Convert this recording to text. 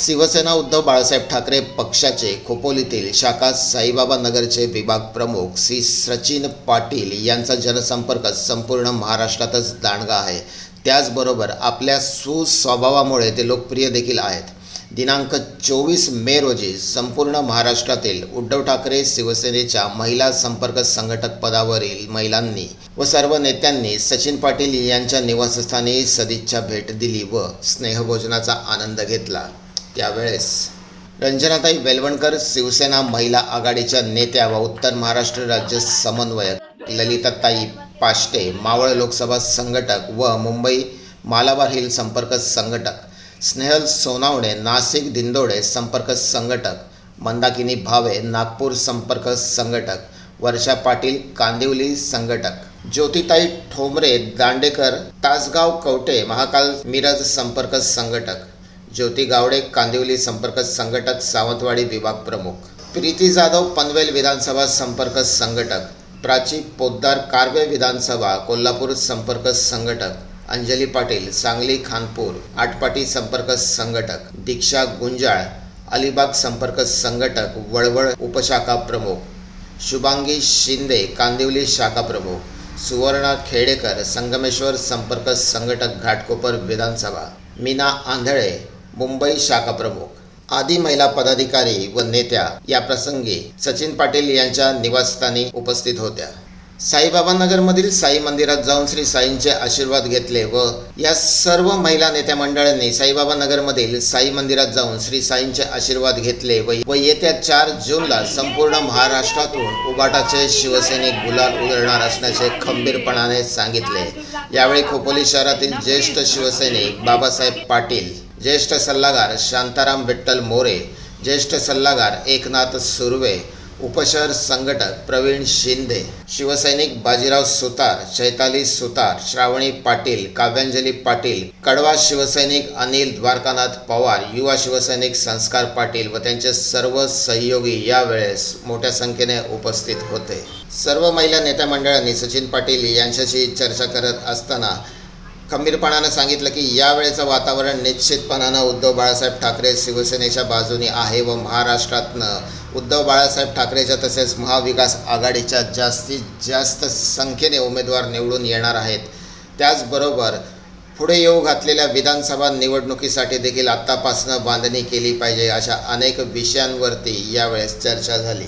शिवसेना उद्धव बाळासाहेब ठाकरे पक्षाचे खोपोलीतील शाखा साईबाबा नगरचे विभाग प्रमुख श्री सचिन पाटील यांचा जनसंपर्क संपूर्ण महाराष्ट्रातच दांडगा आहे. त्याचबरोबर आपल्या सुस्वभावामुळे ते लोकप्रिय देखील आहेत. दिनांक चोवीस मे रोजी संपूर्ण महाराष्ट्रातील उद्धव ठाकरे शिवसेनेच्या महिला संपर्क संघटक पदावरील महिलांनी व सर्व नेत्यांनी सचिन पाटील यांच्या निवासस्थानी सदिच्छा भेट दिली व स्नेहभोजनाचा आनंद घेतला. त्यावेळेस. रंजनाताई वेलवणकर शिवसेना महिला आघाडीच्या नेत्या व उत्तर महाराष्ट्र राज्य समन्वयक ललिताताई पाष्टे मावळ लोकसभा संघटक व मुंबई मालाबार हिल संपर्क संघटक स्नेहल सोनावणे नाशिक दिंदोडे संपर्क संघटक मंदाकिनी भावे नागपूर संपर्क संघटक वर्षा पाटील कांदिवली संघटक ज्योतिताई ठोंबरे दांडेकर तासगाव कवटे महाकाल मिरज संपर्क संघटक ज्योती गावडे कांदिवली संपर्क संघटक सावंतवाडी विभाग प्रमुख. प्रीती जाधव पनवेल विधानसभा संपर्क संघटक. प्राची पोद्दार कार्वे विधानसभा कोल्हापूर संपर्क संघटक. अंजली पाटील सांगली खानपूर आटपाटी संपर्क संघटक. दीक्षा गुंजाळ अलिबाग संपर्क संघटक वळवळ उपशाखा प्रमुख. शुभांगी शिंदे कांदिवली शाखा प्रमुख. सुवर्णा खेडेकर संगमेश्वर संपर्क संघटक घाटकोपर विधानसभा. मीना आंधळे मुंबई शाखा प्रमुख आदी महिला पदाधिकारी व नेत्या या प्रसंगी सचिन पाटील यांच्या निवासस्थानी उपस्थित होत्या. साईबाबानगरमधील साई मंदिरात जाऊन श्री साईंचे आशीर्वाद घेतले व या सर्व महिला नेत्या मंडळांनी साईबाबानगरमधील साई मंदिरात जाऊन श्री साईंचे आशीर्वाद घेतले व व येत्या चार जूनला संपूर्ण महाराष्ट्रातून उबाटाचे शिवसैनिक गुलाल उधळणार असल्याचे खंबीरपणाने सांगितले. यावेळी खोपोली शहरातील ज्येष्ठ शिवसैनिक बाबासाहेब पाटील ज्येष्ठ सल्लागार शांताराम विठ्ठल मोरे ज्येष्ठ सल्लागार एकनाथ सुर्वे उपशहर संघटक प्रवीण शिंदे शिवसैनिक बाजीराव सुतार चैताली सुतार श्रावणी पाटील काव्यांजली पाटील कडवा शिवसैनिक अनिल द्वारकानाथ पवार युवा शिवसैनिक संस्कार पाटील व त्यांचे सर्व सहयोगी यावेळेस मोठ्या संख्येने उपस्थित होते. सर्व महिला नेत्या मंडळांनी सचिन पाटील यांच्याशी चर्चा करत असताना खंबीरपणानं सांगितलं की यावेळेचं वातावरण निश्चितपणानं उद्धव बाळासाहेब ठाकरे शिवसेनेच्या बाजूने आहे व महाराष्ट्रातनं. उद्धव बाळासाहेब ठाकरेच्या तसेच महाविकास आघाडीच्या जास्तीत जास्त संख्येने उमेदवार निवडून येणार आहेत. त्याचबरोबर पुढे येऊ घातलेल्या विधानसभा निवडणुकीसाठी देखील आत्तापासनं बांधणी केली पाहिजे अशा अनेक विषयांवरती यावेळेस चर्चा झाली.